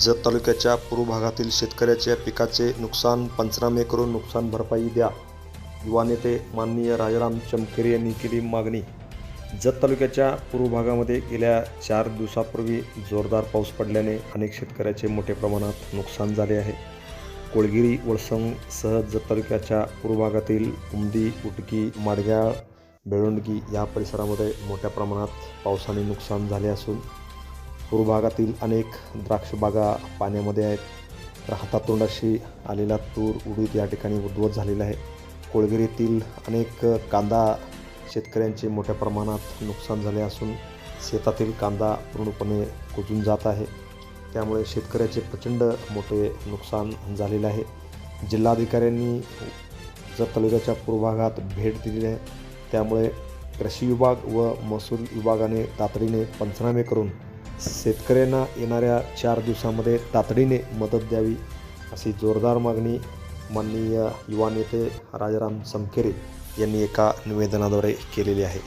जत तालुक्याच्या पूर्व भागातील शेतकऱ्याच्या पिकाचे नुकसान पंचनामे करून नुकसान भरपाई द्या. युवा नेते माननीय राजाराम चमकेरी यांनी केली मागणी. जत तालुक्याच्या पूर्व भागामध्ये गेल्या चार दिवसापूर्वी जोरदार पाऊस पडल्याने अनेक शेतकऱ्याचे मोठ्या प्रमाणात नुकसान झाले आहे. कोळगिरी वळसंगसह जत तालुक्याच्या पूर्व भागातील उमदी उटकी माडग्याळ बेळुंडगी या परिसरामध्ये मोठ्या प्रमाणात पावसाने नुकसान झाले असून पूर्व भागातील अनेक द्राक्षबागा पाण्यामध्ये आहेत. तर हातातोंडाशी आलेला तूर उडीद या ठिकाणी उद्ध्वस्त झालेला आहे. कोळगिरीतील अनेक कांदा शेतकऱ्यांचे मोठ्या प्रमाणात नुकसान झाले असून शेतातील कांदा पूर्णपणे कुजून जात आहे. त्यामुळे शेतकऱ्याचे प्रचंड मोठे नुकसान झालेले आहे. जिल्हाधिकाऱ्यांनी जर तालुक्याच्या पूर्व भागात भेट दिलेली आहे. त्यामुळे कृषी विभाग व महसूल विभागाने तातडीने पंचनामे करून शेतकऱ्यांना येणाऱ्या चार दिवसामध्ये तातडीने मदत द्यावी अशी जोरदार मागणी माननीय युवा नेते राजाराम समकेरे यांनी एका निवेदनाद्वारे केलेली आहे.